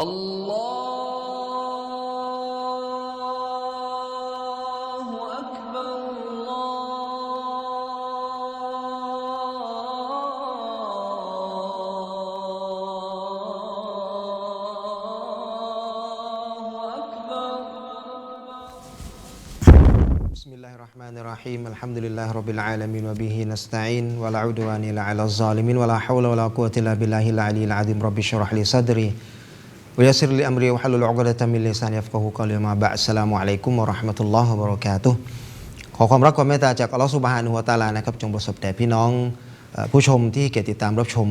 الله أكبر الله أكبر بسم الله الرحمن الرحيم. الحمد لله رب العالمين وبه نستعين ولا عدوان إلا على الظالمين ولا حول ولا قوة إلا بالله العلي العظيم. رب اشرح لي صدري ويسر لي أمري واحلل عقدة من لساني يفقهوا قولي ما بعد السلام عليكم ورحمة الله وبركاته ขอความรักความเมตตาจากอัลลอฮฺสุบฮานุวะตะอาลานะครับจงประสบแต่พี่น้องเอ่อผู้ชมที่เกียรติตามรับชม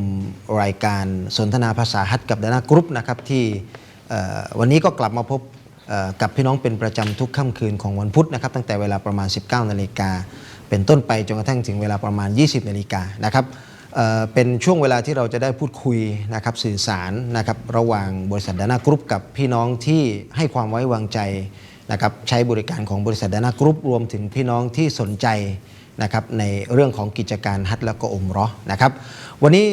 รายการสนทนาภาษาฮัดกับดานากรุ๊ปนะครับที่เอ่อวันนี้ก็กลับมาพบเอ่อกับพี่น้องเป็นประจำทุกค่ำคืนของวันพุธนะครับตั้งแต่เวลาประมาณ 19 นาฬิกาเป็นต้นไปจนกระทั่งถึงเวลาประมาณ 20 นาฬิกานะครับ เป็นช่วงเวลาที่เราจะได้พูดคุยนะครับสื่อสารนะครับระหว่างบริษัทดานากรุ๊ปกับพี่น้องที่ให้ความไว้วางใจนะครับใช้บริการของบริษัทดานากรุ๊ปรวมถึงพี่น้องที่สนใจนะครับในเรื่องของกิจการฮัทและก็อุมเรอนะครับ วันนี้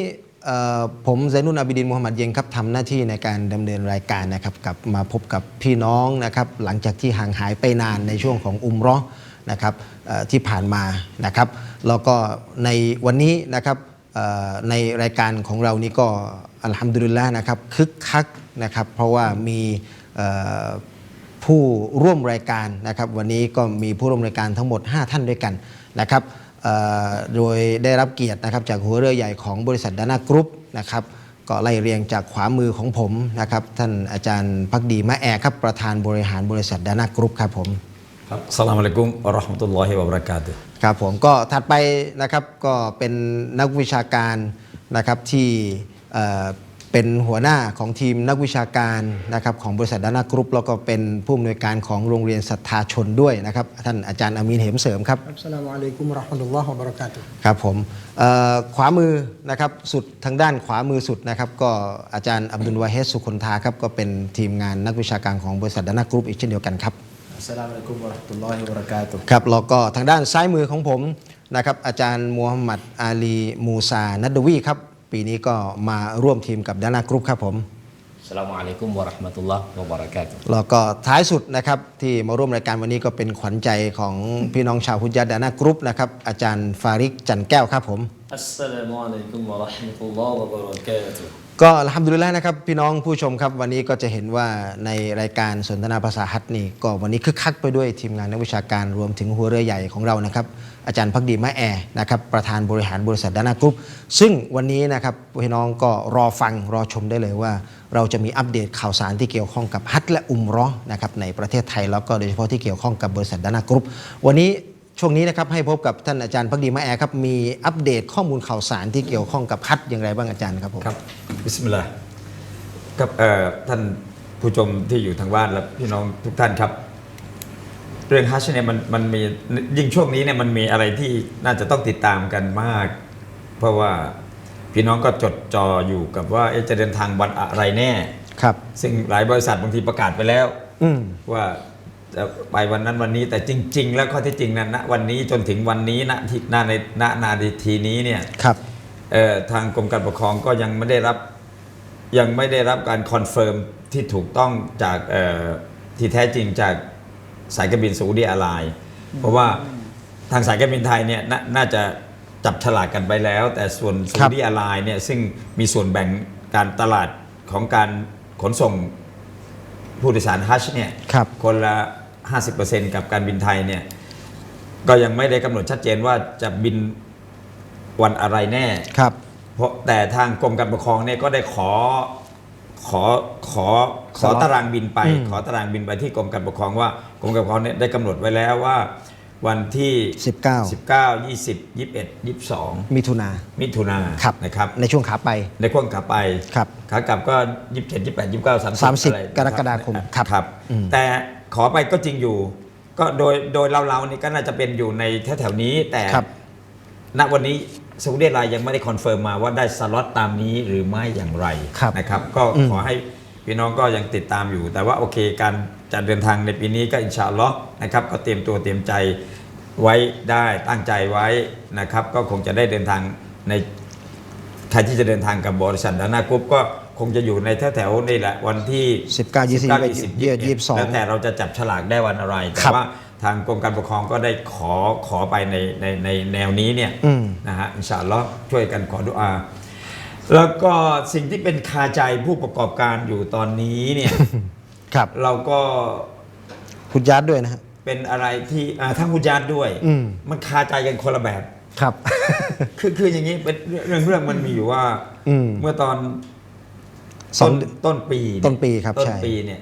ผมไซนุนอาบิดินมูฮัมหมัดเยงครับทำหน้าที่ในการดำเนินรายการนะครับกับมาพบกับพี่น้องนะครับหลังจากที่ห่างหายไปนานในช่วงของอุมเรอนะครับที่ผ่านมานะครับแล้วก็ในวันนี้นะครับ ในรายการของเรานี้ก็อัลฮัมดุลิลละนะครับคึกคักนะครับเพราะว่ามีผู้ร่วมรายการนะครับวันนี้ก็มีผู้ร่วมรายการทั้งหมด 5 ท่านด้วยกันนะครับโดยได้รับเกียรตินะครับจากหัวเรือใหญ่ของบริษัทดานากรุ๊ปนะครับก็ไล่เรียงจากขวามือของผมนะครับท่านอาจารย์พักดีมะแอครับประธานบริหารบริษัทดานากรุ๊ปครับผมครับอัสลามุอะลัยกุมวะเราะห์มะตุลลอฮิวะบะเราะกาตุ ครับผมก็ถัดไปนะครับก็เป็นนักวิชาการนะครับที่เอ่อเป็นหัวหน้าของทีมนักวิชาการนะครับของบริษัทดานากรุ๊ปแล้วก็เป็นผู้อำนวยการของโรงเรียนศรัทธาชนด้วยนะครับท่านอาจารย์อามีนเหมเสริมครับอัสสลามุอะลัยกุมวะเราะห์มะตุลลอฮ์วะบะเราะกาตุฮ์ครับผมเอ่อขวามือนะครับสุดทางด้านขวามือสุดนะครับก็อาจารย์อับดุลวาเฮดสุคนทาครับก็เป็นทีมงานนักวิชาการของบริษัทดานากรุ๊ปอีกเช่นเดียวกันครับ อัสสลามุอะลัยกุมวะเราะห์มะตุลลอฮิวะบะเราะกาตุฮ์ครับแล้วก็ทางด้านซ้ายมือของผมนะครับอาจารย์มูฮัมหมัดอาลีมูซานัดดวีครับปีนี้ก็มาร่วมทีมกับดานากรุ๊ปครับผมอัสสลามุอะลัยกุมวะเราะห์มะตุลลอฮ์วะบะเราะกาตุฮ์แล้วก็ท้ายสุดนะครับที่มาร่วมรายการวันนี้ก็เป็นขวัญใจของพี่น้องชาวฮุจญาดดานากรุ๊ปนะครับอาจารย์ฟาริกจันแก้วครับผม อัสสลามุอะลัยกุมวะเราะห์มะตุลลอฮ์วะบะเราะกาตุฮ์ ก็อัลฮัมดุลิลละห์นะครับพี่น้องผู้ชมครับวันนี้ก็จะเห็นว่าในรายการสนทนาภาษาฮัตนี่ก็วันนี้คึกคักไปด้วยทีมงานนักวิชาการรวมถึงหัวเรือใหญ่ของเรานะครับอาจารย์พักดีมะแอนะครับประธานบริหารบริษัทดานากรุ๊ปซึ่งวันนี้นะครับพี่น้องก็รอฟังรอชมได้เลยว่า เราจะมีอัปเดตข่าวสารที่เกี่ยวข้องกับฮัตและอุมเรอนะครับในประเทศไทยแล้วก็โดยเฉพาะที่เกี่ยวข้องกับบริษัทดานากรุ๊ปวันนี้ ช่วงนี้นะครับให้พบกับท่านอาจารย์พักดีมะแอครับมีอัปเดตข้อมูลข่าวสารที่เกี่ยวข้องกับฮัตอย่างไรบ้างอาจารย์ครับผมครับบิสมิลลาห์ครับเอ่อท่านผู้ชมที่อยู่ทางบ้านและพี่น้องทุกท่านครับ เรื่องฮัชเนี่ยมันมันมียิ่งช่วงนี้เนี่ยมันมีอะไรที่น่าจะต้องติดตามกันมาก เพราะว่าพี่น้องก็จดจ่ออยู่กับว่าเอ๊ะจะเดินทางวันอะไรแน่ครับ ซึ่งหลายบริษัทบางทีประกาศไปแล้วอืมว่าจะ ไปวันนั้นวันนี้แต่จริง ๆ แล้วข้อที่จริงนะณวันนี้จนถึงวันนี้ณที่ณในณนาทีนี้เนี่ยครับเอ่อทางกรมการปกครองก็ยังไม่ได้รับยังไม่ได้รับการคอนเฟิร์มที่ถูกต้องจากเอ่อที่แท้จริงจากสายการบินซาอุดิอาระไยเพราะว่าทางสายการบินไทยเนี่ยนาน่าจะจับฉลากกันไปแล้ว แต่ส่วนซาอุดิอาระไยเนี่ยซึ่งมีส่วนแบ่งการตลาดของการขนส่ง ผู้โดยสารฮัชเนี่ยครับ คนละ 50%กับการบินไทยเนี่ยก็ยังไม่ได้กำหนดชัดเจนว่าจะบินวันอะไรแน่ ครับ เพราะแต่ทางกรมการปกครองเนี่ยก็ได้ขอขอขอขอสล็อตตารางบินไป อืม ขอตารางบินไปที่กรมการปกครองว่ากรมการปกครองเนี่ยได้กำหนดไว้แล้วว่า วันที่ 19 19 20 21 22 มิถุนา มิถุนาครับ นะครับ ในช่วงขาไป ในช่วงขาไปครับขากลับก็ 27 28 29 30 30อะไรกรกฎาคมครับครับอืมแต่ขอไปก็จริงอยู่ ก็โดยโดยเราๆนี่ก็น่าจะเป็นอยู่ในแถวๆนี้แต่ครับณวันนี้ซาอุดิอาระไยยังไม่ได้คอนเฟิร์มมาว่าได้สล็อตตามนี้หรือไม่อย่างไรครับนะครับ ก็อืมขอให้ พี่น้องก็ยังติดตามอยู่ แต่ว่าโอเคการจัดเดินทางในปีนี้ก็อินชาอัลลอฮ์นะครับก็เตรียมตัวเตรียมใจไว้ได้ตั้งใจไว้นะครับ ก็คงจะได้เดินทางในใครที่จะเดินทางกับบริษัทดานากรุ๊ปก็คงจะอยู่ในแถวๆนี่แหละวันที่ 19 20 19 20 21 22แล้วแต่เราจะจับฉลากได้วันอะไร แต่ครับว่าทางกรมการปกครองก็ได้ขอขอไปในในในแนวนี้เนี่ยอืมนะฮะอินชาอัลลอฮ์ช่วยกันขอดุอา แล้วก็สิ่งที่เป็นคาใจผู้ประกอบการอยู่ตอนนี้เนี่ย ครับเราก็คุณยัดด้วยนะฮะ เป็นอะไรที่อ่าทั้งฮุญาตด้วยอืม มันคาใจกันคนละแบบ ครับ คือคืออย่างนี้เป็นเรื่องเรื่องมันมีอยู่ว่า อืม เมื่อตอนสองต้นต้นปีเยต้นปีครับต้นใช่ ปีเนี่ย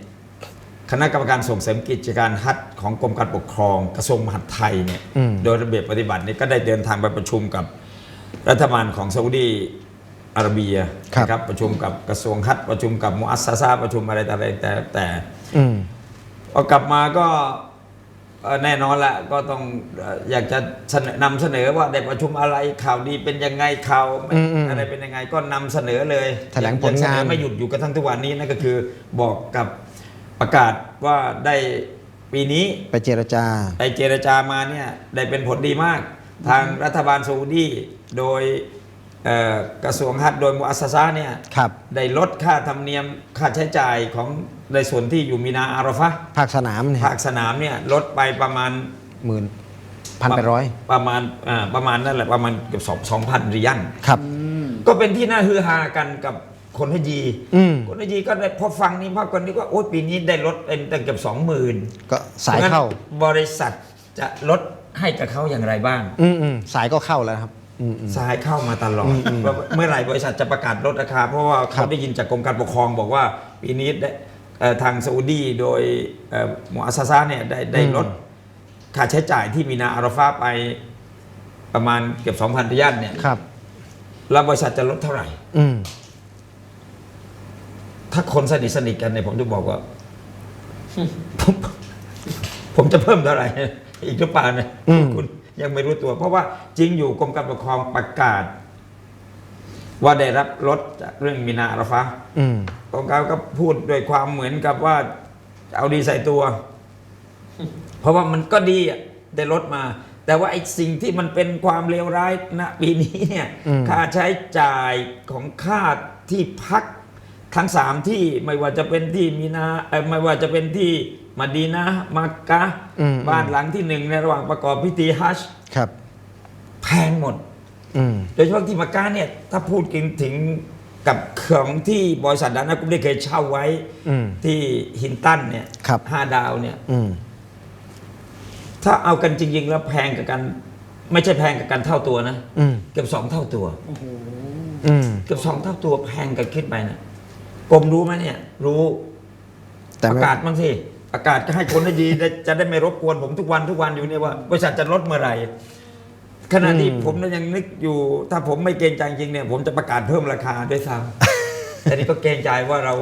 คณะกรรมการส่งเสริมกิจการฮัจญ์ของกรมการปกครองกระทรวงมหาดไทยเนี่ยอืม โดยระเบียบปฏิบัติเนี่ยก็ได้เดินทางไปประชุมกับรัฐบาลของซาอุดี อาระเบียนะครับประชุมกับกระทรวงฮัจญ์ประชุมกับมุอัสซาซาประชุมอะไรต่ออะไรแต่แต่อืม พอกลับมาก็เอ่อแน่นอนละก็ต้องเอ่ออยากจะเสนอนำเสนอว่าได้ประชุมอะไรข่าวดีเป็นยังไงข่าวอืมอืมอะไรเป็นยังไงก็นำเสนอเลยแถลงผลงาน ยัเสอไม่หยุดอยู่กระทั่งทุกวันนี้นั่นก็คือบอกกับประกาศว่าได้ปีนี้ ไปเจรจาได้เจรจามาเนี่ยได้เป็นผลดีมาก ทางรัฐบาลซาอุดีโดยเอ่อ กระทรวงฮัจญ์โดยมุอัสซาซาเนี่ยครับได้ลดค่าธรรมเนียมค่าใช้จ่ายของในส่วนที่อยู่มีนาอารอฟะห์ภาคสนามเนี่ยภาคสนามเนี่ยลดไปประมาณหมื่นพันแปดร้อยประมาณอ่าประมาณนั่นแหละประมาณเกือบสองสองพันริยันครับก็เป็นที่น่าฮือฮากันกับคนฮจีอืมคนฮจีก็ได้พอฟังนี้มากกว่านี้ว่าโอ้ยปีนี้ได้ลดเป็นตั้งเกือบสองหมื่นก็สายเข้าบริษัทจะลดให้กับเขาอย่างไรบ้าง อืมอืมสายก็เข้าแล้วครับ อืมอืมสายเข้ามาตลอดว่าเมื่อไหร่บริษัทจะประกาศลดราคา เพราะว่าครัเขาบได้ยินจากกรมการปกครองบอกว่าปีนี้ได้เอ่อทางซาอุดีโดยเอ่อมุอัสซาซาเนี่ยได้ได้ลดค่าใช้จ่ายที่มีนาอาราฟาไปประมาณเกือบ2,000ริยันเนี่ยครับ แล้วบริษัทจะลดเท่าไหร่ อืมถ้าคนสนิทสนิทกันเนี่ยผมจะบอกว่าผมผมจะเพิ่มเท่าไหร่ อีกหรือเปล่าเนี่ยอืมคุณ ยังไม่รู้ตัว เพราะว่าจริงอยู่กรมการปกครองประกาศ ว่าได้รับลดจากเรื่องมีนาอาราฟาอืมกรมการก็พูดด้วยความเหมือนกับว่าจะเอาดีใส่ตัว เพราะว่ามันก็ดีอะได้ลดมา แต่ว่าไอ้สิ่งที่มันเป็นความเลวร้ายณปีนี้เนี่ยอืมค่าใช้จ่ายของค่าที่พักทั้งสามที่ไม่ว่าจะเป็นที่มีนาเอ่อไม่ว่าจะเป็นที่ มาดีนะห์มักกะห์อืม บ้านหลังที่หนึ่งในระหว่างประกอบพิธีฮัจญ์ครับ แพงหมด อืม โดยเฉพาะที่มักกะห์เนี่ยถ้าพูดถึงถึงกับของที่บริษัทดานะกุมได้เคยเช่าไว้อืม ที่ฮินตันเนี่ยครับ ห้าดาวเนี่ย อืม ถ้าเอากันจริง ๆ แล้วแพงกับกัน ไม่ใช่แพงกับกันเท่าตัวนะอืม เกือบสองเท่าตัว อืม เกือบสองเท่าตัวแพงกันขึ้นไปนะกรมรู้ไหมเนี่ย รู้แต่ปไม่ระกาศบ้างสิ ประกาศก็ให้คนได้ดีได้จะได้ไม่รบกวนผมทุกวันทุกวันอยู่เนี่ยว่าบริษัทจะลดเมื่อไหร่ขณะที่ผมเนี่ยยังนึกอยู่ ถ้าผมไม่เกรงใจจริงเนี่ยผมจะประกาศเพิ่มราคาด้วยซ้ำแต่นี่ก็เกรงใจว่าเรา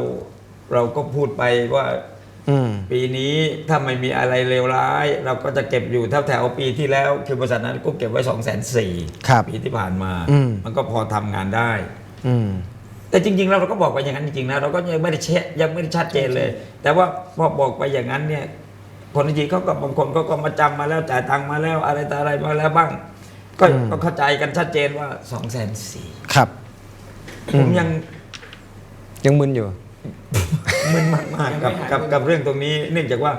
เราก็พูดไปว่าอืมปีนี้ถ้าไม่มีอะไรเลวร้าย เราก็จะเก็บอยู่แถวแถวๆปีที่แล้ว คือบริษัทนั้นก็เก็บไว้สองแสนสี่ครับปีที่ผ่านมาอืมมันก็พอทำงานได้อืม แต่จริงๆแล้วเราก็บอกไปอย่างนั้นจริงๆนะเราก็ยังไม่ได้เช็คยังไม่ได้ชัดเจนเลย แต่ว่าพอบอกไปอย่างนั้นเนี่ยคนจริงๆเขาก็บางคนเขาก็มาจำมาแล้วจ่ายตังค์มาแล้วอะไรต่ออะไรมาแล้วบ้าง ก็อืม ก็เข้าใจกันชัดเจนว่าสองแสนสี่ครับ ผมยังยังมึนอยู่ มึนมากๆกับกับกับเรื่องตรงนี้ เนื่องจากว่า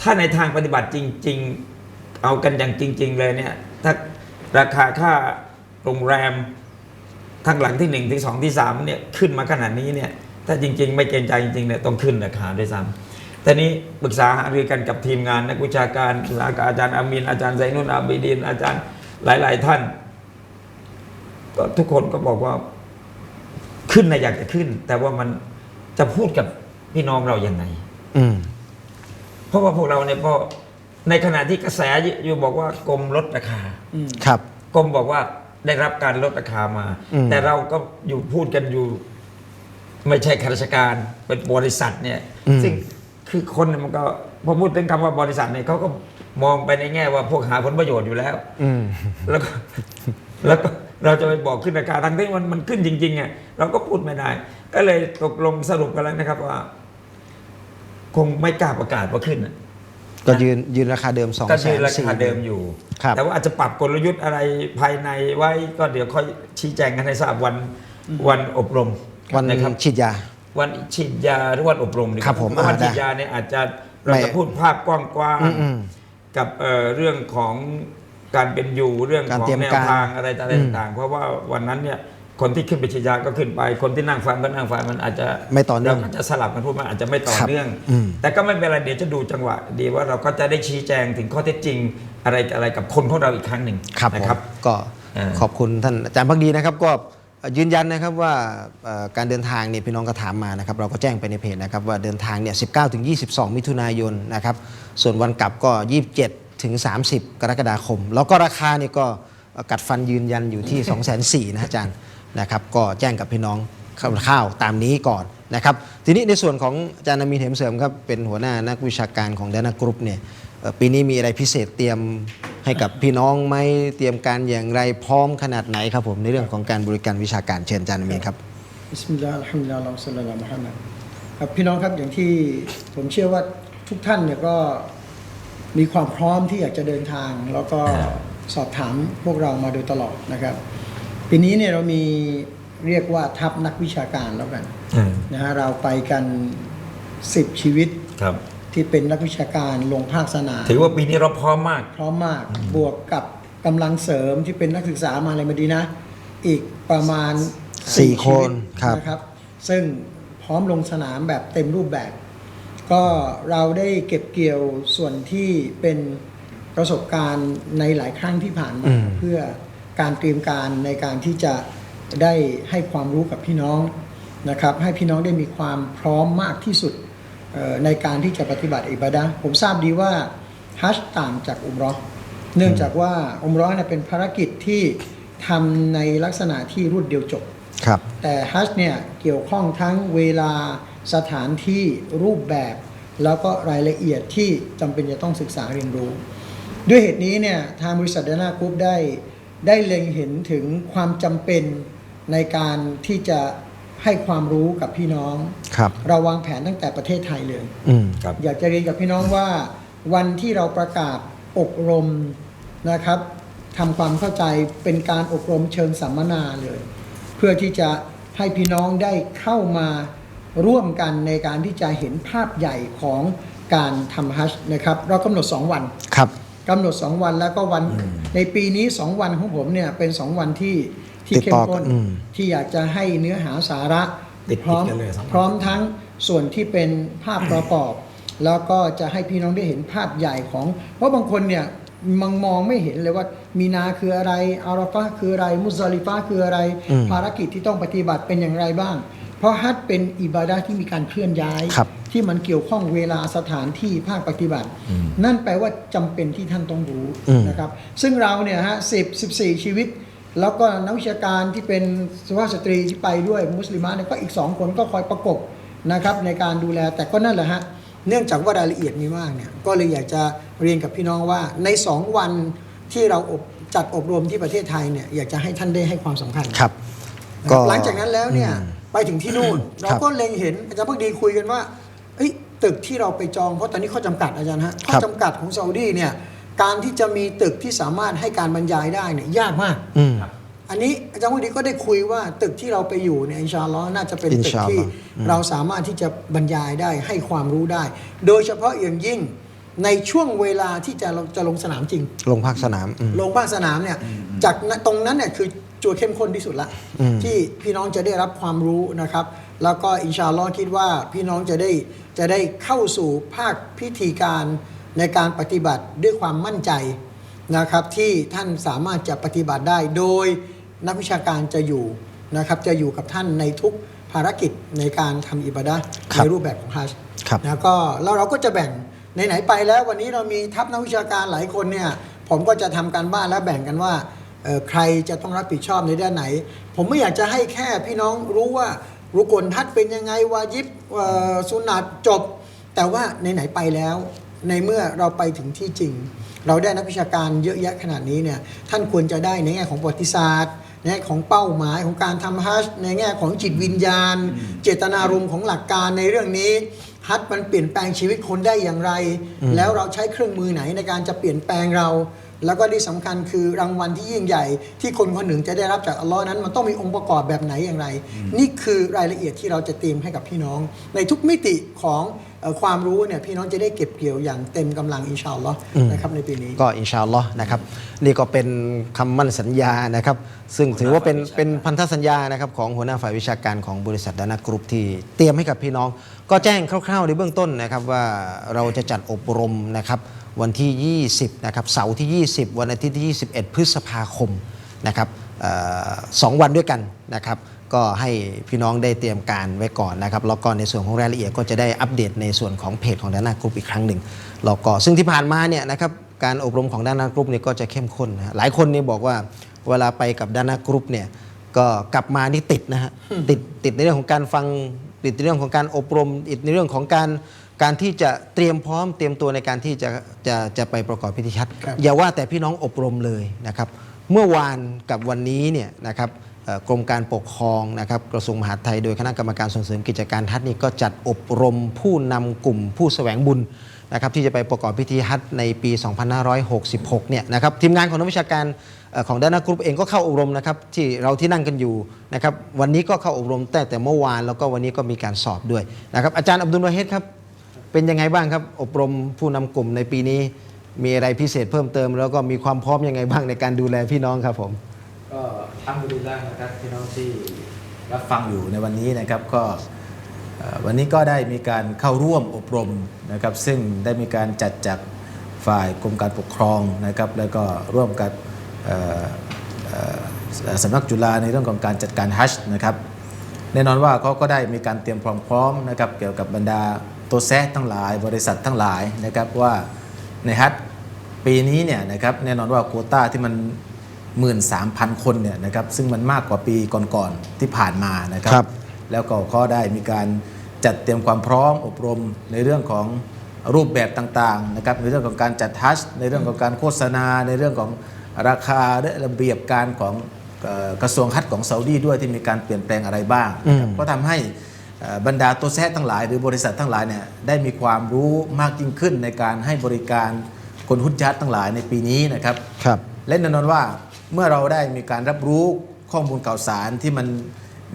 ถ้าในทางปฏิบัติจริง ๆ เอากันอย่างจริง ๆ เลยเนี่ย ถ้าราคาค่าโรงแรม ทั้งหลังที่หนึ่งที่สองที่สามเนี่ยขึ้นมาขนาดนี้เนี่ยถ้าจริง ๆ ไม่เกรงใจจริงๆเนี่ยต้องขึ้นราคาด้วยซ้ำแต่นี้ปรึกษาหารือกันกับทีมงานนักวิชาการปรึกษากับอาจารย์อามินอาจารย์ไซนุนอาบิดิน อาจารย์หลาย ๆ ท่าน ก็ทุกคนก็บอกว่าขึ้นนะอยากจะขึ้น แต่ว่ามันจะพูดกับพี่น้องเรายังไงอืมเพราะว่าพวกเราเนี่ยพอในขณะที่กระแสอยู่บอกว่ากรมลดราคาครับกรมบอกว่า ได้รับการลดราคามา อืม แต่เราก็อยู่พูดกันอยู่ ไม่ใช่ข้าราชการเป็นบริษัทเนี่ย ซึ่งคือคนเนี่ยมันก็พอพูดถึงคำว่าบริษัทเนี่ยเขาก็มองไปในแง่ว่าพวกหาผลประโยชน์อยู่แล้ว อืม แล้วก็แล้วก็เราจะไปบอกขึ้นราคาทั้งที่มันมันขึ้นจริงๆอะเราก็พูดไม่ได้ ก็เลยตกลงสรุปกันแล้วนะครับว่า คงไม่กล้าประกาศว่าขึ้นอะ ก็ยืนยืนราคาเดิมสองก็แสยืนนราสี่ คาเดิมอยู่ ครับ แต่ว่าอาจจะปรับกลยุทธ์อะไรภายในไว้ก็เดี๋ยวค่อยชี้แจงกันให้ทราบวันวันอบรมวันนะครับ ฉีดยา วันฉีดยาหรือวันอบรมดีกว่าครับผมเพาะวันอ่าได้ฉีดยาเนี่ยอาจจะเราไม่จะพูดภาพกว้างอืม ๆกับเอ่อเรื่องของการเป็นอยู่เรื่องการของเตรียมแนวการทางอะไรต่างๆ เพราะว่าวันนั้นเนี่ย คนที่ขึ้นไปฉีดยาก็ขึ้นไป คนที่นั่งฟังก็นั่งฟังมันอาจจะไม่ต่อเนื่องราก็จะสลับกันพูดมันอาจจะไม่ต่อครับเนื่องอืมแต่ก็ไม่เป็นไรเดี๋ยวจะดูจังหวะ ดีว่าเราก็จะได้ชี้แจงถึงข้อเท็จจริงอะไรอะไรกับคนของเราอีกครั้งหนึ่งครับนะผมครับ ก็อ่าขอบคุณท่านอาจารย์พักดีนะครับก็ยืนยันนะครับว่าเอ่อการเดินทางเนี่ยพี่น้องก็ถามมานะครับเราก็แจ้งไปในเพจนะครับว่าเดินทางเนี่ย 19 ถึง 22 มิถุนายนนะครับส่วนวันกลับก็ 27 ถึง 30 กรกฎาคม แล้วก็ราคาเนี่ยก็กัดฟันยืนยันอยู่ที่ 2 4 0 0 0นะอาจารย์ นะครับ ก็แจ้งกับพี่น้องข้าวๆตามนี้ก่อนนะครับ ทีนี้ในส่วนของอาจารย์นามีเหมเสริมครับเป็นหัวหน้านักวิชาการของดานากรุ๊ปเนี่ยปีนี้มีอะไรพิเศษเตรียมให้กับพี่น้องไหมเตรียมการอย่างไรพร้อมขนาดไหนครับผมในเรื่องของการบริการวิชาการเชิญอาจารย์อามีครับบิสมิลลาห์อัลฮัมดุลิลลาห์ลอสัลลัลลอฮุมุฮัมมัดครับพี่น้องครับอย่างที่ผมเชื่อว่าทุกท่านเนี่ยก็มีความพร้อมที่อยากจะเดินทาง แล้วก็สอบถามพวกเรามาโดยตลอดนะครับ ปีนี้เนี่ยเรามีเรียกว่าทัพนักวิชาการแล้วกันอืมนะฮะเราไปกัน10ชีวิตครับที่เป็นนักวิชาการลงภาคสนามถือว่าปีนี้เราพร้อมมาก พร้อมมากบวกกับกำลังเสริมที่เป็นนักศึกษามาเลยมาดีนะ อีกประมาณสี่ชีวิตคนครับนะครับ ซึ่งพร้อมลงสนามแบบเต็มรูปแบบ ก็เราได้เก็บเกี่ยวส่วนที่เป็นประสบการณ์ในหลายครั้งที่ผ่านมาเพื่อ การเตรียมการในการที่จะได้ให้ความรู้กับพี่น้องนะครับให้พี่น้องได้มีความพร้อมมากที่สุดเอ่อในการที่จะปฏิบัติอิบาดะห์ผมทราบดีว่าฮัจญ์ต่างจากอุมเรอเนื่องจากว่าอุมเรอเนี่ยเป็นภารกิจที่ทำในลักษณะที่รวดเดียวจบครับแต่ฮัจญ์เนี่ยเกี่ยวข้องทั้งเวลาสถานที่รูปแบบ แล้วก็รายละเอียดที่จำเป็นจะต้องศึกษาเรียนรู้ ด้วยเหตุนี้เนี่ยทางบริษัทเดนากรุ๊ปได้ ได้เล็งเห็นถึงความจำเป็นในการที่จะให้ความรู้กับพี่น้อง ครับ เราวางแผนตั้งแต่ประเทศไทยเลย อืม ครับ อยากจะเรียนกับพี่น้องว่า วันที่เราประกาศอบรมนะครับทำความเข้าใจเป็นการอบรมเชิงสัมมนาเลย เพื่อที่จะให้พี่น้องได้เข้ามาร่วมกันในการที่จะเห็นภาพใหญ่ของการทำฮัจญ์นะครับ เรากำหนด 2 วัน ครับ กำหนด 2 วันแล้วก็วันในปีนี้ 2 วันของผมเนี่ยเป็น 2 วันที่ที่ติดเข้ต่มอข้นอืมที่อยากจะให้เนื้อหาสาระติดๆพร้อมกันเลยสองวันพร้อมทั้งส่วนที่เป็นภาพประกอบ แล้วก็จะให้พี่น้องได้เห็นภาพใหญ่ของ เพราะบางคนเนี่ยมองมองไม่เห็นเลยว่ามีนาคืออะไร อาราฟะห์คืออะไร มุซาลิฟะห์คืออะไรอืมภารกิจที่ต้องปฏิบัติเป็นอย่างไรบ้าง เพราะฮัจญ์เป็นอิบาดะห์ที่มีการเคลื่อนย้าย ครับที่มันเกี่ยวข้องเวลาสถานที่ภาคปฏิบัติ นั่นแปลว่าจำเป็นที่ท่านต้องรู้อืม นะครับ ซึ่งเราเนี่ยฮะสิบสิบสี่ชีวิต แล้วก็นักวิชาการที่เป็นสุภาพสตรีที่ไปด้วยมุสลิมะเนี่ยก็อีกสองคนก็คอยประกบนะครับในการดูแลแต่ก็นั่นแหละฮะเนื่องจากว่ารายละเอียดมีมากเนี่ยก็เลยอยากจะเรียนกับพี่น้องว่าในสองวันที่เราอบจัดอบรมที่ประเทศไทยเนี่ยอยากจะให้ท่านได้ให้ความสำคัญ ครับ นะครับหลังจากนั้นแล้วเนี่ยอืม ไปถึงที่นู่น เราก็เล็งเห็นอาจารย์พักดีคุยกันว่าเอ้ยตึกที่เราไปจองเพราะตอนนี้ข้อจำกัดอาจารย์ฮะข้อครับจำกัดของซาอุดีเนี่ยการที่จะมีตึกที่สามารถให้การบรรยายได้เนี่ยยากมากอืมอันนี้อาจารย์พักดีก็ได้คุยว่าตึกที่เราไปอยู่เนี่ยอินชาอัลลอฮ์น่าจะเป็นอินตึกชาอัลลอฮ์ที่อืมเราสามารถที่จะบรรยายได้ให้ความรู้ได้ โดยเฉพาะอย่างยิ่งในช่วงเวลาที่จะเราจะลงสนามจริง ลงภาคสนามอืมลงภาคสนามเนี่ยจากนั้นตรงนั้นเนี่ยคือ จุดเข้มข้นที่สุดละอืมที่พี่น้องจะได้รับความรู้นะครับ แล้วก็อินชาอัลลอฮ์คิดว่าพี่น้องจะได้จะได้เข้าสู่ภาคพิธีการในการปฏิบัติด้วยความมั่นใจนะครับที่ท่านสามารถจะปฏิบัติได้โดยนักวิชาการจะอยู่นะครับจะอยู่กับท่านในทุกภารกิจในการทำอิบาดะห์ครัในบรูปแบบของฮัจญ์ครับแล้วก็แล้วเราก็จะแบ่งไหนๆไปแล้ววันนี้เรามีทัพนักวิชาการหลายคนเนี่ยผมก็จะทำการบ้านและแบ่งกันว่าเอ่อ ใครจะต้องรับผิดชอบในด้านไหน ผมไม่อยากจะให้แค่พี่น้องรู้ว่ารุกลทัดเป็นยังไงวายิบเอ่อสุนัตจบ แต่ว่าไหนๆไปแล้ว ในเมื่อเราไปถึงที่จริง เราได้นักวิชาการเยอะแยะขนาดนี้เนี่ยท่านควรจะได้ในแง่ของประวัติศาสตร์ในแง่ของเป้าหมายของการทำฮัจญ์ในแง่ของจิตวิญญาณ เจตนารมณ์ของหลักการในเรื่องนี้ฮัจญ์มันเปลี่ยนแปลงชีวิตคนได้อย่างไร แล้วเราใช้เครื่องมือไหนในการจะเปลี่ยนแปลงเรา แล้วก็ที่สำคัญคือรางวัลที่ยิ่งใหญ่ ที่คนคนหนึ่งจะได้รับจากอัลลอฮ์นั้น มันต้องมีองค์ประกอบแบบไหนอย่างไร นี่คือรายละเอียดที่เราจะเตรียมให้กับพี่น้อง ในทุกมิติของเอ่อความรู้เนี่ยพี่น้องจะได้เก็บเกี่ยวอย่างเต็มกำลังอินชาอัลลอฮ์นะครับในปีนี้ก็อินชาอัลลอฮ์นะครับนี่ก็เป็นคำมั่นสัญญานะครับซึ่งถือว่าเป็นเป็นพันธสัญญานะครับของหัวหน้าฝ่ายวิชาการของบริษัทดานากรุ๊ปที่เตรียมให้กับพี่น้อง ก็แจ้งคร่าวๆในเบื้องต้นนะครับว่าเราจะจัดอบรมนะครับ วันที่ 20นะครับเสาร์ที่ 20 วันอาทิตย์ที่ 21 พฤษภาคมนะครับออสองวันด้วยกันนะครับก็ให้พี่น้องได้เตรียมการไว้ก่อนนะครับแล้วก็ในส่วนของรายละเอียดก็จะได้อัปเดตในส่วนของเพจของด้านหน้ากรุ๊ปอีกครั้งหนึ่งแล้วก็ซึ่งที่ผ่านมาเนี่ยนะครับการอบรมของด้านหน้ากรุ๊ปเนี่ยก็จะเข้มข้นนะหลายคนเนี่ยบอกว่าเวลาไปกับด้านหน้ากรุ๊ปเนี่ยก็กลับมานี่ติดนะฮะติดติดในเรื่องของการฟังติดในเรื่องของการอบรมติดในเรื่องของการ การที่จะเตรียมพร้อมเตรียมตัวในการที่จะจะจะไปประกอบพิธีชัดครับอย่าว่าแต่พี่น้องอบรมเลยนะครับ เมื่อวานกับวันนี้เนี่ยนะครับเอ่อกรมการปกครองนะครับกระทรวงมหาดไทยโดยคณะกรรมการส่งเสริมกิจการฮัทนี่ก็จัดอบรมผู้นำกลุ่มผู้แสวงบุญนะครับที่จะไปประกอบพิธีฮัทในปี 2566 เนี่ยนะครับทีมงานของนักวิชาการเอ่อของด้านหนากรุ๊ปเองก็เข้าอบรมนะครับที่เราที่นั่งกันอยู่นะครับวันนี้ก็เข้าอบรมแต่แต่เมื่อวานแล้วก็วันนี้ก็มีการสอบด้วยนะครับอาจารย์อับดุลวาเฮดครับ เป็นยังไงบ้างครับ อบรมผู้นำกลุ่มในปีนี้ มีอะไรพิเศษเพิ่มเติม แล้วก็มีความพร้อมยังไงบ้างในการดูแลพี่น้องครับผม ก็อัลฮัมดุลิลละนะครับพี่น้องที่รับฟังอยู่ในวันนี้นะครับก็เอ่อวันนี้ก็ได้มีการเข้าร่วมอบรมนะครับซึ่งได้มีการจัดจากฝ่ายกรมการปกครองนะครับแล้วก็ร่วมกับเอ่อเอ่อสำนักจุฬาในเรื่องของการจัดการฮัจญ์นะครับ แน่นอนว่าเขาก็ได้มีการเตรียมความพร้อมนะครับเกี่ยวกับบรรดา ตัวแซะทั้งหลาย บริษัททั้งหลายนะครับว่าในฮัทปีนี้เนี่ยนะครับแน่นอนว่าโควต้าที่มัน 13,000 คนเนี่ยนะครับซึ่งมันมากกว่าปีก่อนๆที่ผ่านมานะครัครับแล้วก็ก็ได้มีการจัดเตรียมความพร้อมอบรมในเรื่องของรูปแบบต่างๆนะครับในเรื่องของการจัดทัชในเรื่องของการโฆษณา ในเรื่องของราคาและระเบียบการของเอ่อกระทรวงฮัจญ์ของซาอุดีด้วยที่มีการเปลี่ยนแปลงอะไรบ้างนะครับก็ทำให้เอ่อ บรรดาตัวแททั้งหลาย หรือบริษัททั้งหลายเนี่ยได้มีความรู้มากยิ่งขึ้นในการให้บริการคนฮุจญาตทั้งหลายในปีนี้นะครับครับ และแน่นอนว่าเมื่อเราได้มีการรับรู้ข้อมูลข่าวสารที่มัน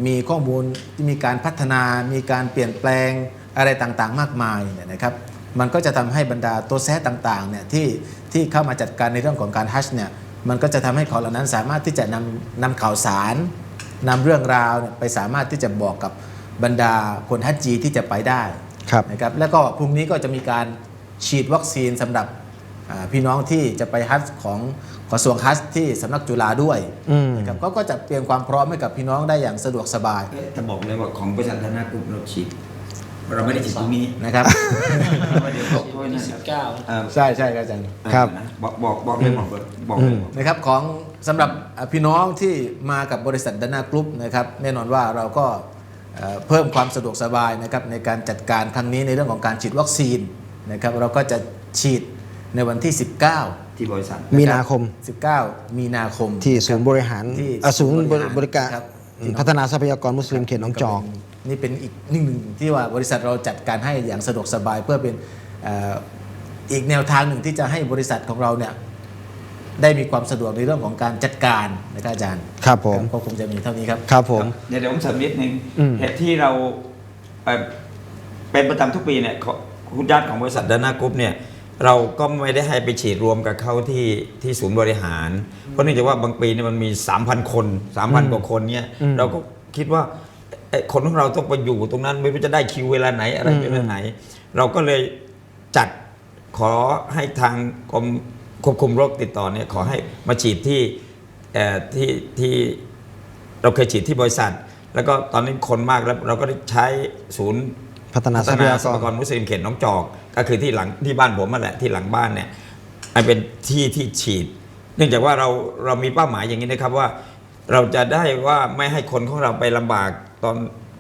มีข้อมูลที่มีการพัฒนา มีการเปลี่ยนแปลงอะไรต่างๆ มากมายเนี่ยนะครับ มันก็จะทำให้บรรดาตัวแท้ต่างๆเนี่ยที่ที่เข้ามาจัดการในเรื่องของการฮัชเนี่ยมันก็จะทำให้เขาเหล่านั้นสามารถที่จะนำนำข่าวสารนำเรื่องราวเนี่ยไปสามารถที่จะบอกกับ บรรดาคนฮัจจีที่จะไปได้ครับนะครับแล้วก็พรุ่งนี้ก็จะมีการฉีดวัคซีนสำหรับอ่าพี่น้องที่จะไปฮัจญ์ของกระทรวงฮัจญ์ที่สำนักจุฬาด้วยอืมนะครับเขาก็จะเตรียมความพร้อมให้กับพี่น้องได้อย่างสะดวกสบายจะบอกเลยว่าของบริษัทธนากรุ๊ปเราฉีดเราไม่ได้ฉีดตรงนี้นะครับเดี๋ยวบอกด้วยที่นะสิครับบเก้าเอ่อใช่ใช่ครับอาจารย์ครับนะบอกบอกบอกเลยบอกเลยบอกเลยบอกนะครับของสำหรับอ่าพี่น้องที่มากับบริษัทดานากรุ๊ปนะครับแน่นอนว่าเราก็ เอ่อเพิ่มความสะดวกสบายนะครับในการจัดการครั้งนี้ในเรื่องของการฉีดวัคซีนนะครับเราก็จะฉีดในวันที่ 19ที่บริษัทมีนาคม 19 มีนาคมที่ศูนย์บริหารที่อะศูนย์บริการครับพัฒนาทรัพยากรมุสลิมเขตหนองจอกนี่เป็นอีกหนึ่งหนึ่งที่ว่าบริษัทเราจัดการให้อย่างสะดวกสบายเพื่อเป็นเอ่ออีกแนวทางหนึ่งที่จะให้บริษัทของเราเนี่ย ได้มีความสะดวกในเรื่องของการจัดการนะครับอาจารย์ครับผม ก็คงจะมีเท่านี้ครับ ครับผม เดี๋ยวเดี๋ยวผมเสริมนิดนึงอืม เหตุที่เราเอ่อเป็นประจำทุกปีเนี่ยขอคุณญาติของบริษัทดานากรุ๊ปเนี่ยเราก็ไม่ได้ให้ไปฉีดรวมกับเขาที่ที่ศูนย์บริหาร เพราะเนื่องจากว่าบางปีเนี่ยมันมี 3,000 คน 3,000 กว่าคนเนี่ยอืมเราก็คิดว่าเอ่อคนของเราต้องไปอยู่ตรงนั้นไม่รู้จะได้คิวเวลาไหนอะไรเวลาไหน เราก็เลยจัดขอให้ทางกรม ควบคุมโรคติดต่อเนี่ยขอให้มาฉีดที่เอ่อที่ที่เราเคยฉีดที่บริษัท แล้วก็ตอนนี้คนมากแล้วเราก็ได้ใช้ศูนย์พัฒนาทรัพยากรพัฒนมุสลิมเขตหน้องจอก ก็คือที่หลังที่บ้านผมนั่นแหละที่หลังบ้านเนี่ยมันเป็นที่ที่ฉีด เนื่องจากว่าเราเรามีเป้าหมายอย่างนี้นะครับว่า เราจะได้ว่าไม่ให้คนของเราไปลำบากตอน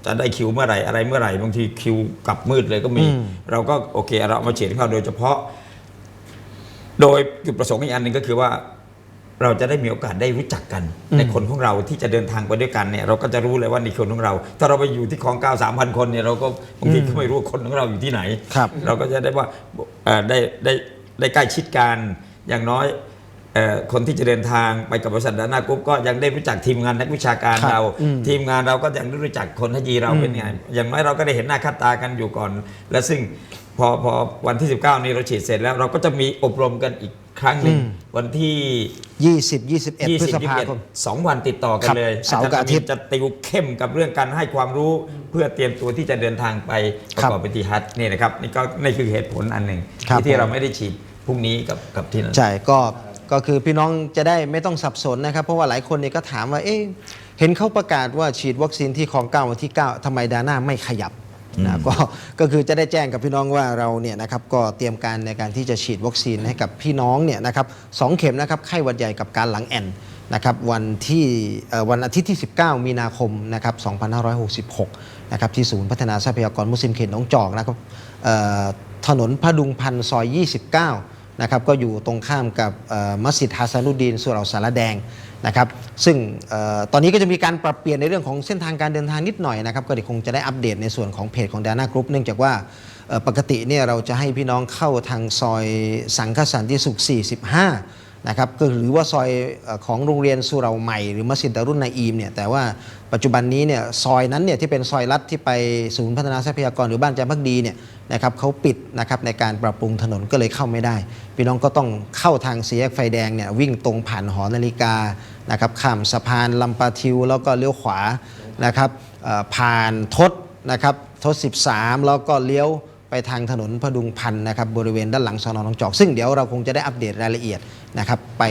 จะได้คิวเมื่อไหร่อะไรเมื่อไหร่บางทีคิวกลับมืดเลยก็มีอืมเราก็โอเคเราเอามาฉีดให้เขาโดยเฉพาะ โดยจุดประสงค์อีกอันหนึ่งก็คือว่า เราจะได้มีโอกาสได้รู้จักกันในคนของเราที่จะเดินทางไปด้วยกันเนี่ยเราก็จะรู้เลยว่านี่คนของเรา ถ้าเราไปอยู่ที่ของเก้าสามพันคนเนี่ยเราก็บางทีก็ไม่รู้ว่าคนของเราอยู่ที่ไหน ครับ เราก็จะได้ว่าเอ่อได้ได้ได้ใกล้ชิดกันอย่างน้อยเเอ่อคนที่จะเดินทางไปกับบริษัทดานากรุ๊ปก็ยังได้รู้จักทีมงานนักวิชาการครับเรา อืมทีมงานเราก็ยังได้รู้จักคนฮัจญีเราเป็นไงอย่างน้อยเราก็ได้เห็นหน้าค่าตากันอยู่ก่อน และซึ่ง พอพอวันที่ 19 นี้เราฉีดเสร็จแล้ว เราก็จะมีอบรมกันอีกครั้งหนึ่งวันที่ 20 21 พฤษภาคม21สองวันติดต่อกันครับเลยเสาร์กับอาทิตย์จะติวเข้มกับเรื่องการให้ความรู้เพื่อเตรียมตัวที่จะเดินทางไปประกอบพิธีฮัจญ์นี่นะครับนี่ก็นี่คือเหตุผลอันหนึ่งครับ ที่ที่ผมเราไม่ได้ฉีดพรุ่งนี้กับกับที่นั่น ใช่ก็ก็คือพี่น้องจะได้ไม่ต้องสับสนนะครับ เพราะว่าหลายคนเนี่ยก็ถามว่าเอ๊ะเห็นเขาประกาศว่าฉีดวัคซีนที่คลองเก้าวันที่ 9ทำไมดาน่าไม่ขยับ นะก็ก็คือจะได้แจ้งกับพี่น้องว่าเราเนี่ยนะครับก็เตรียมการในการที่จะฉีดวัคซีนให้กับพี่น้องเนี่ยนะครับสองเข็มนะครับไข้หวัดใหญ่กับการหลังแอนนะครับวันที่วันอาทิตย์ที่ 19 มีนาคมนะครับ2566นะครับที่ศูนย์พัฒนาทรัพยากรมุสลิมเขตหนองจอกนะครับถนนพดุงพันซอย 29 นะครับก็อยู่ตรงข้ามกับมัสยิดฮัสซันุดีนสุเหราสารแดงนะครับซึ่งออตอนนี้ก็จะมีการปรับเปลี่ยนในเรื่องของเส้นทางการเดินทางนิดหน่อยนะครับก็เดี๋ยวคงจะได้อัปเดตในส่วนของเพจของดานากรุ๊ปเนื่องจากว่าปกติเนี่ยเราจะให้พี่น้องเข้าทางซอยสังคสันติสุข 45 นะครับก็หรือว่าซอยของโรงเรียนสุเราใหม่หรือมัสยิดดารุนนาอีมเนี่ยแต่ว่าปัจจุบันนี้เนี่ยซอยนั้นเนี่ยที่เป็นซอยลัดที่ไปศูนย์พัฒนาทรัพยากรหรือบ้านจามพักดีเนี่ยนะครับเขาปิดนะครับในการปรับปรุงถนนก็เลยเข้าไม่ได้ พี่น้องก็ต้องเข้าทางสีแยกไฟแดงเนี่ยวิ่งตรงผ่านหอนาฬิกานะครับข้ามสะพานลำปาทิว แล้วก็เลี้ยวขวานะครับผ่านทศนะครับทศ 13 แล้วก็เลี้ยว ไปทางถนนพดุงพันธ์นะครับบริเวณด้านหลังสอนอหนองจอก ซึ่งเดี๋ยวเราคงจะได้อัปเดตรายละเอียดนะครับไป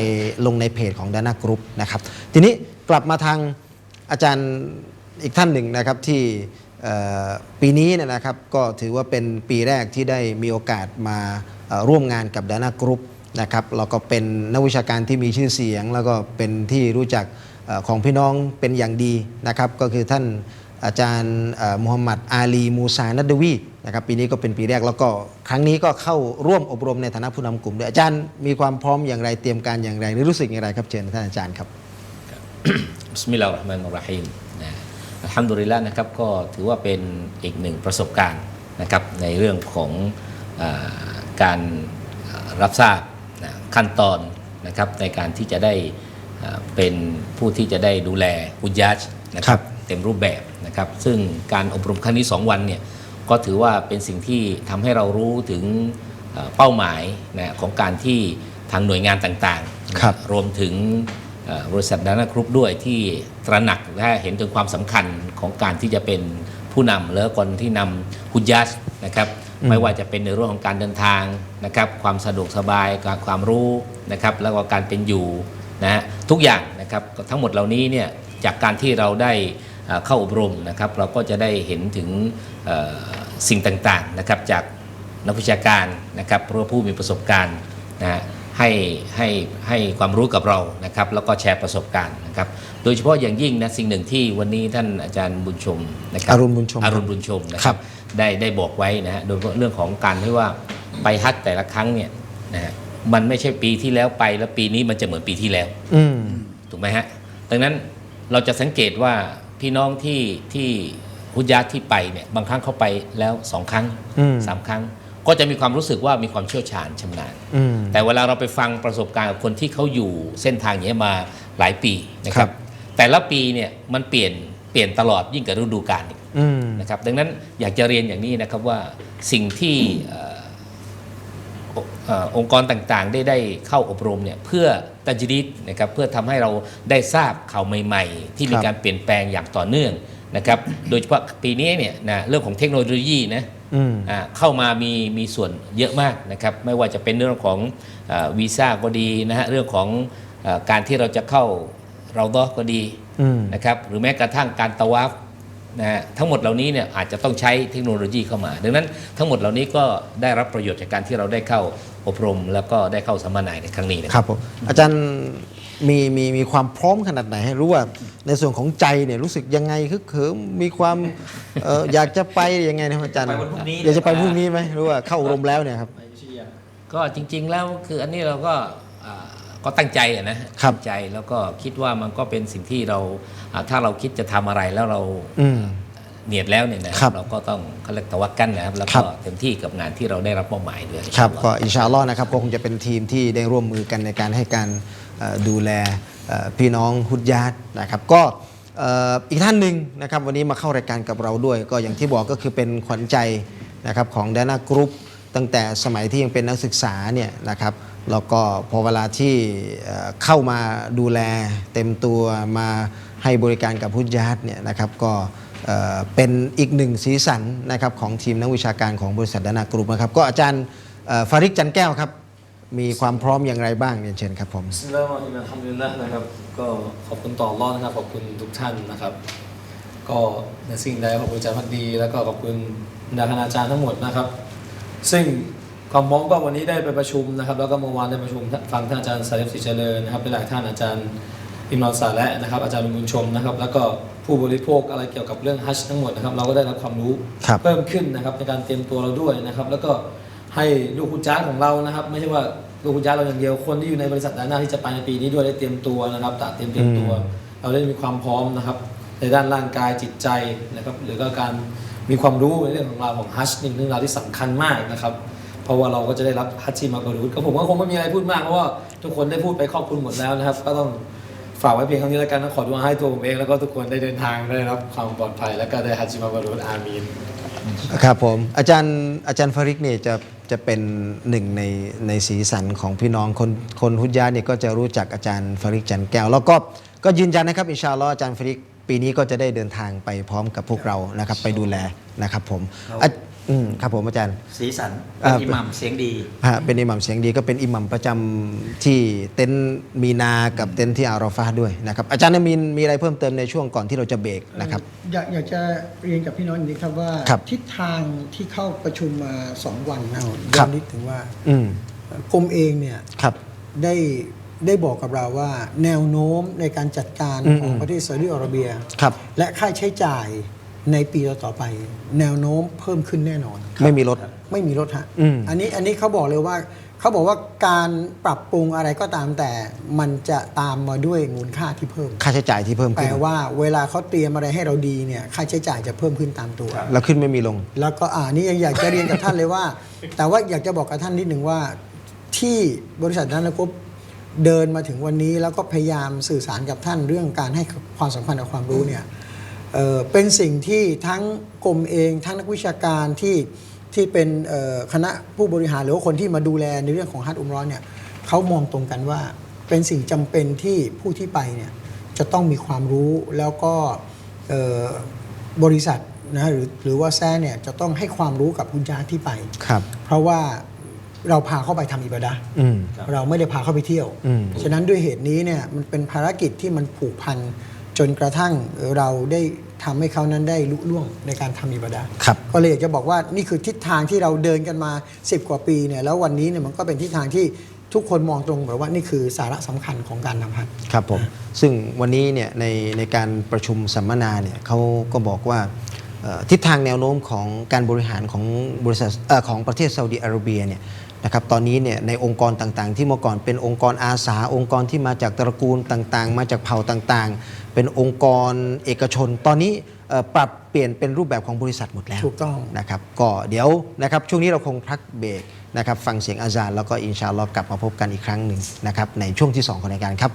ลงในเพจของดานากรุ๊ปนะครับทีนี้กลับมาทางอาจารย์อีกท่านหนึ่งนะครับที่ปีนี้นนะครับก็ถือว่าเป็นปีแรกที่ได้มีโอกาสมาร่วมงานกับดานากรุ๊ปนะครับแล้วก็เป็นนักวิชาการที่มีชื่อเสียง แล้วก็เป็นที่รู้จักของพี่น้องเป็นอย่างดีนะครับก็คือท่าน อาจารย์เอ่อมูฮัมหมัดอาลีมูซานัดดวีนะครับปีนี้ก็เป็นปีแรกแล้วก็ครั้งนี้ก็เข้าร่วมอบรมในฐานะผู้นำกลุ่มด้วยอาจารย์มีความพร้อมอย่างไรเตรียมการอย่างไรหรือรู้สึกอย่างไรครับเชิญท่านอาจารย์ครับบิสมิลลาฮิรเราะห์มานิรเราะฮีมนะอัลฮัมดุลิลละนะครับก็ถือว่าเป็นอีกหนึ่งประสบการณ์นะครับในเรื่องของอาการอ่ารับทราบนะขั้นตอนนะครับในการที่จะได้อ่าเป็นผู้ที่จะได้ดูแลอุญญาชนะคครัรับบ เต็มรูปแบบนะครับซึ่งการอบรมครั้งนี้ 2 วันเนี่ยก็ถือว่าเป็นสิ่งที่ทำให้เรารู้ถึงเอ่อเป้าหมายนะของการที่ทางหน่วยงานต่างๆนะครับรวมถึงเอ่อบริษัทดานากรุ๊ปด้วยที่ตระหนักและเห็นถึงความสำคัญของการที่จะเป็นผู้นำและคนที่นำฮุญยัสนะครับไม่ว่าจะเป็นในเรื่องของการเดินทางนะครับความสะดวกสบายการความรู้นะครับแล้วก็การเป็นอยู่นะฮะทุกอย่างนะครับทั้งหมดเหล่านี้เนี่ยจากการที่เราได้ เอ่อเข้าอบรมนะครับ เราก็จะได้เห็นถึงเอ่อสิ่งต่างๆนะครับจากนักวิชาการนะครับหรือว่าผู้มีประสบการณ์นะฮะให้ให้ให้ความรู้กับเรานะครับแล้วก็แชร์ประสบการณ์นะครับ โดยเฉพาะอย่างยิ่งนะสิ่งหนึ่งที่วันนี้ท่านอาจารย์บุญชมนะครับอรุณบุญชมอรุณบุญชมนะคครัรับบได้ได้บอกไว้นะฮะโดยเฉพาะเรื่องของการที่ว่าไปฮัจญ์แต่ละครั้งเนี่ยนะฮะมันไม่ใช่ปีที่แล้วไปแล้วปีนี้มันจะเหมือนปีที่แล้วอืมถูกไหมฮะดังนั้นเราจะสังเกตว่า พี่น้องที่ที่ฮุญญาตที่ไปเนี่ยบางครั้งเขาไปแล้วสองครั้งอืมสามครั้ง ก็จะมีความรู้สึกว่ามีความเชี่ยวชาญชำนาญอืมแต่เวลาเราไปฟังประสบการณ์กับคนที่เขาอยู่เส้นทางอย่างนี้ยมาหลายปีนะคครัรับบแต่ละปีเนี่ยมันเปลี่ยนเปลี่ยนตลอดยิ่งกับฤดูกาลอีกอืมนะครับ ดังนั้นอยากจะเรียนอย่างนี้นะครับว่าสิ่งที่เอ่อเอ่อองค์กรต่างๆ ได้ได้เข้าอบรมเนี่ยเพื่อ ตัจริดนะครับเพื่อทำให้เราได้ทราบข่าวใหม่ ๆ ที่มีครับการเปลี่ยนแปลงอย่างต่อเนื่องนะครับโดยเฉพาะปีนี้เนี่ยนะเรื่องของเทคโนโลยีนะอืมอ่าเข้ามามีมีส่วนเยอะมากนะครับไม่ว่าจะเป็นเรื่องของเออวีซ่าก็ดีนะฮะเรื่องของเออการที่เราจะเข้าเราดอก็ดีอืมนะครับหรือแม้กระทั่งการตะวัฟ นะฮะทั้งหมดเหล่านี้เนี่ยอาจจะต้องใช้เทคโนโลยีเข้ามา ดังนั้นทั้งหมดเหล่านี้ก็ได้รับประโยชน์จากการที่เราได้เข้าอบรม แล้วก็ได้เข้าสัมมนาในครั้งนี้นะคครับรับผมอาจารย์มีมีมีความพร้อมขนาดไหนให้รู้ว่าในส่วนของใจเนี่ยรู้สึกยังไงคือเขิมมีความเอ่ออยากจะไปยังไงนะครับอาจารย์ไปวันพรุ่งนี้ อยากจะไปพรุ่งนี้ไหมหรือว่าเข้าอบรมแล้วเนี่ยครับ ก็จริง ๆ แล้วคืออันนี้เราก็อ่า ก็ตั้งใจอะนะครับตั้งใจแล้วก็คิดว่ามันก็เป็นสิ่งที่เราอ่าถ้าเราคิดจะทำอะไรแล้วเราอืมเนียดแล้วเนี่ยนะครับเราก็ต้องเขาเรียกตะวักกันนะครับแล้วครัก็บเต็มที่กับงานที่เราได้รับมอบหมายด้วยครับอินชาอัลลอฮ์ก็อินชาอัลลอฮ์นะครับก็คงจะเป็นทีมที่ได้ร่วมมือกันในการให้การเอ่อดูแลเอ่อพี่น้องฮุดญาตนะครับ ก็เอ่ออีกท่านหนึ่งนะครับวันนี้มาเข้ารายการกับเราด้วย ก็อย่างที่บอกก็คือเป็นขวัญใจนะครับของดานากรุ๊ปตั้งแต่สมัยที่ยังเป็นนักศึกษาเนี่ยนะครับ แล้วก็พอเวลาที่เข้ามาดูแลเต็มตัวมาให้บริการกับฮุดญาตเนี่ยนะครับก็เป็นอีกหนึ่งสีสันนะครับของทีมนักวิชาการของบริษัทดานากรุ๊ปนะครับก็อาจารย์ฟาริกจันแก้วครับ มีความพร้อมอย่างไรบ้างเรียนเชิญครับผมสมิลาฮิรเราะห์มานิรเราะฮีมอัลฮัมดุลิลละนะครับก็ขอบคุณต่ออัลลอฮ์นะครับขอบคุณทุกท่านนะครับ ก็ในสิ่งใดขอบคุณอาจารย์พักดี แล้วก็ขอบคุณบรรดาคณาจารย์ทั้งหมดนะครับ ซึ่ง ความพร้อมก็วันนี้ได้ไปประชุมนะครับ แล้วก็เมื่อวานได้ประชุมฟังท่านอาจารย์สาเลฟสิเจริญนะครับหลายๆท่านอาจารย์อิมรอนซาและนะครับ อาจารย์ลุงบุญชมนะครับ แล้วก็ผู้บริโภคอะไรเกี่ยวกับเรื่องฮัจญ์ทั้งหมดนะครับ เราก็ได้รับความรู้ครับเพิ่มขึ้นนะครับในการเตรียมตัวเราด้วยนะครับ แล้วก็ให้ลูกคุณจ้าของเรานะครับ ไม่ใช่ว่าลูกคุณจ้าเราอย่างเดียวคนที่อยู่ในบริษัทด้านหน้าที่จะไปในปีนี้ด้วยได้เตรียมตัวนะครับตัดเตรียมเตรียมตัว เราได้มีความพร้อมนะครับในด้านร่างกายจิตใจนะครับ หรือก็การมีความรู้ในเรื่องของเราวของฮัจญ์นี่เป็นเรื่องราวที่สำคัญมากนะครับ เพราะว่าเราก็จะได้รับฮัจจิมาการูดก็ผมก็คงไม่มีอะไรพูดมากเพราะว่าทุกคนได้พูดไปครอบคลุมหมดแล้วนะครับ ก็ต้องฝากไว้เพียงเท่านี้แล้วกันนะขอดูอาให้ตัวผมเองแล้วก็ทุกคนได้เดินทางได้รับความปลอดภัย แล้วก็ได้ฮัจจิมาการูดอามีน ครับผมอาจารย์อาจารย์ฟาริกเนี่ยจะจะเป็นหนึ่งในในสีสันของพี่น้องคนคนฮุดญาตเนี่ยก็จะรู้จักอาจารย์ฟาริกจันแก้ว แล้วก็ก็ยืนยันนะครับอินชาอัลลอฮ์อาจารย์ฟาริกปีนี้ก็จะได้เดินทางไปพร้อมกับพวกเรานะครับไปดูแลนะครับผมอะ อืมครับผมอาจารย์ สีสันอ่าเป็นอิหมัมเสียงดีฮะเป็นอิหมัมเสียงดีก็เป็นอิหมัมประจำที่เต็นท์มีนากับเต็นท์ที่อารอฟาด้วยนะครับอาจารย์นามินมีอะไรเพิ่มเติมในช่วงก่อนที่เราจะเบรกนะครับอยากอยากจะเรียนกับพี่น้องอย่างนี้ครับว่าครับทิศทางที่เข้าประชุมมาสองวันนะคย้รัอบนนิดถึงว่าอืมกรมเองเนี่ยครับได้ได้บอกกับเราว่า แนวโน้มในการจัดการอืมของประเทศซาอุดิอาระเบียครับและค่าใช้จ่าย ในปีต่อๆไป แนวโน้มเพิ่มขึ้นแน่นอน ไม่มีลดไม่มีลดฮะอืมอันนี้อันนี้เขาบอกเลยว่าเขาบอกว่าการปรับปรุงอะไรก็ตามแต่มันจะตามมาด้วยมูลค่าที่เพิ่ม ค่าใช้จ่ายที่เพิ่มแปลขึ้นว่าเวลาเขาเตรียมอะไรให้เราดีเนี่ยค่าใช้จ่ายจะเพิ่มขึ้นตามตัว แล้วขึ้นไม่มีลง แล้วก็อ่านี่ยังอยากจะเรียนกับท่านเลยว่า แต่ว่าอยากจะบอกกับท่านนิดหนึ่งว่า ที่บริษัทนั้นนะครบเดินมาถึงวันนี้แล้วก็พยายามสื่อสารกับท่านเรื่องการให้ความสำคัญกับความรู้เนี่ย เอ่อเป็นสิ่งที่ทั้งกรมเอง ทั้งนักวิชาการที่ที่เป็นเอ่อคณะผู้บริหารหรือว่าคนที่มาดูแลในเรื่องของฮัตอุมร้อนเนี่ยเขามองตรงกันว่าเป็นสิ่งจำเป็นที่ผู้ที่ไปเนี่ยจะต้องมีความรู้แล้วก็เอ่อบริษัทนะหรือหรือว่าแซ่เนี่ยจะต้องให้ความรู้กับคุณยาที่ไปครับ เพราะว่าเราพาเข้าไปทำอิบาดะห์อืมเราไม่ได้พาเข้าไปเที่ยวอืมฉะนั้นด้วยเหตุนี้เนี่ยมันเป็นภารกิจที่มันผูกพัน จนกระทั่งเราได้ทำให้เขานั้นได้ลุล่วงในการทำอิบาดะห์ครับก็เลยอยากจะบอกว่านี่คือทิศทางที่เราเดินกันมา 10 กว่าปีเนี่ยแล้ววันนี้เนี่ยมันก็เป็นทิศทางที่ทุกคนมองตรงแบบว่านี่คือสาระสำคัญของการทำฮัจญ์ครับผมซึ่งวันนี้เนี่ยในในการประชุมสัมมนาเนี่ยเขาก็บอกว่าเอ่อทิศทางแนวโน้มของการบริหารของบริษัทเอ่อของประเทศซาอุดิอาระเบียเนี่ย นะครับตอนนี้เนี่ยในองค์กรต่างๆ ที่เมื่อก่อนเป็นองค์กรอาสา องค์กรที่มาจากตระกูลต่างๆ มาจากเผ่าต่างๆ เป็นองค์กรเอกชน ตอนนี้เอ่อปรับเปลี่ยนเป็นรูปแบบของบริษัทหมดแล้วถูกต้องนะครับก็เดี๋ยวนะครับช่วงนี้เราคงพักเบรกนะครับฟังเสียงอาจารย์แล้วก็อินชาอัลลอฮ์กลับมาพบกันอีกครั้งหนึ่งนะครับในช่วงที่ 2 ของรายการครับ